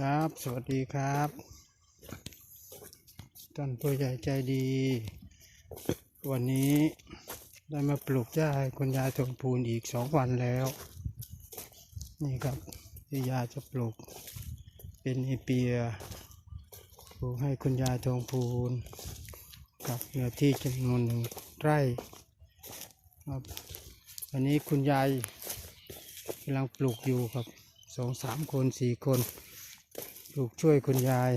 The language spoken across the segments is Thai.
ครับ สวัสดีครับ ท่านผู้ใหญ่ใจดี วันนี้ได้มาปลูกหญ้าให้คุณยายทองพูนอีกสองวันแล้ว นี่ครับที่ยายจะปลูกเป็นเอเปียปลูกให้คุณยายทองพูนกับเนื้อที่จำนวนหนึ่งไร่ครับวันนี้คุณยายกำลังปลูกอยู่ครับสองสามคนสี่คน ลูกช่วยคุณยาย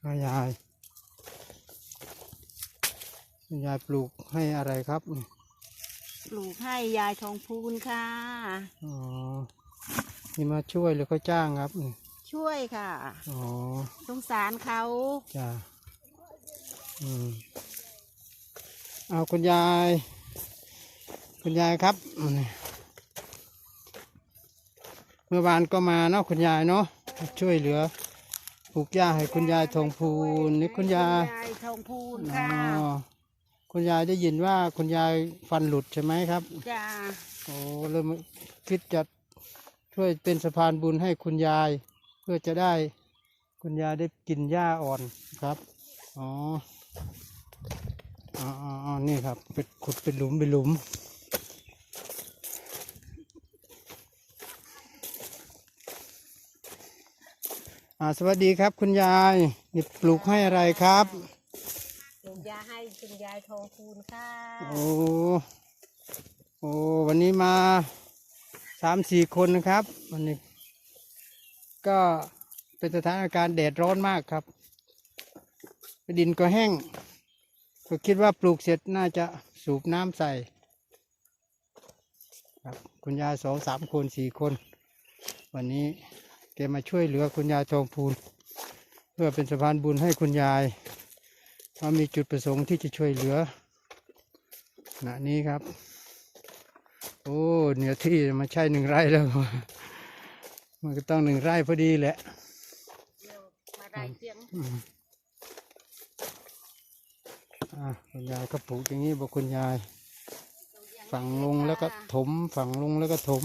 คุณยาย คุณยายปลูกให้อะไรครับ ปลูกให้ยายทองพูนค่ะ อ๋อ นี่มาช่วยหรือเขาจ้างครับ ช่วยค่ะ อ๋อ สงสารเขาจ้าอืมเอาคุณยาย คุณยายครับอื มเมื่อวานก็มาเนาะคุณยายเนาะช่วยเหลือปลูกหญ้าให้คุณยายทองพูนนี่คุณยายยายทองพูนอ๋ค่ะอคุณยายได้ยินว่าคุณยายฟันหลุดใช่ไหมครับจ้าโอ้เริ่มคิดจะช่วยเป็นสะพานบุญให้คุณยาย เพื่อจะได้คุณยายได้กินหญ้าอ่อนครับอ๋ออ๋ออ๋ออ๋อนี่ครับเป็นขุดเป็นหลุมเป็นหลุม สวัสดีครับคุณยายนี่ปลูกให้อะไรครับปลูกยาให้คุณยายทองพูนค่ะโอ้โอ้วันนี้มาสามสี่คนนะครับ วันนี้ ก็เป็นสถานการณ์แดดร้อนมากครับ ดินก็แห้ง ก็คิดว่าปลูกเสร็จน่าจะสูบน้ำใส่ครับคุณยายสองสามคนสี่คน วันนี้ แกมาช่วยเหลือคุณยายทองพูน เพื่อเป็นสะพานบุญให้คุณยายว่ามีจุดประสงค์ที่จะช่วยเหลือณนี้ครับ โอ้เนื้อที่มาใช่หนึ่งไร่แล้ว มันก็ต้องหนึ่งไร่พอดีแหละเดี๋ยวมาได้เสียงอืมอะคุณยายก็ปลูกอย่างนี้บอกคุณยาย ฝังลงแล้วก็ถม ฝังลงแล้วก็ถม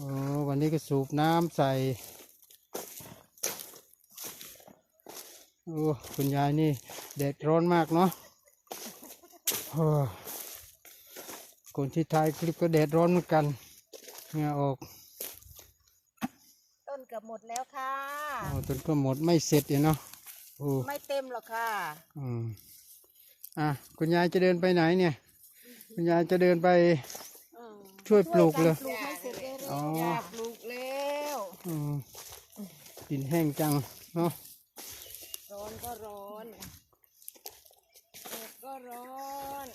โอ้วันนี้ก็สูบน้ำใส่ โอ้คุณยายนี่แดดร้อนมากเนาะโอ้คนที่ถ่ายคลิปก็แดดร้อนเหมือนกันเหงื่อออก ต้นเกับหมดแล้วค่ะโอ้จนก็หมดไม่เสร็จเลยเนาะโอ้ไม่เต็มหรอกค่ะอืมอะคุณยายจะเดินไปไหนเนี่ย คุณยายจะเดินไปอืมช่วยปลูกเลยปลูก ให้เสร็จเร็วอ๋อๆจ้าปลูกแล้วอืมดินแห้งจังเนาะร้อนก็ร้อนแดดก็ร้อน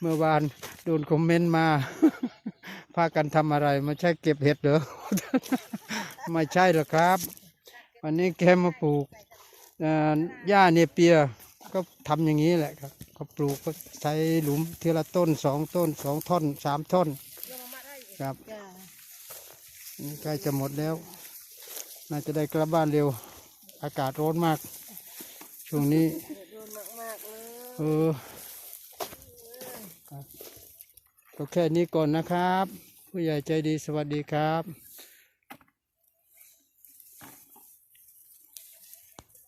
เมื่อวานโดนคอมเมนต์มา พากันทำอะไรไม่ใช่เก็บเห็ดเหรอ ไม่ใช่หรอกครับ วันนี้แกมาปลูกเอ่อหญ้าเนเปีย ก็ทำอย่างนี้แหละครับเขาปลูกก็ใช้หลุมทีละต้นสองต้นสองท่อนสามท่อนครับจ้านี่ใกล้จะหมดแล้ว น่าจะได้กลับบ้านเร็ว อากาศร้อนมาก ช่วงนี้เดือดร้อนมากๆเลยเออครับก็แค่นี้ก่อนนะครับ ผู้ใหญ่ใจดีสวัสดีครับ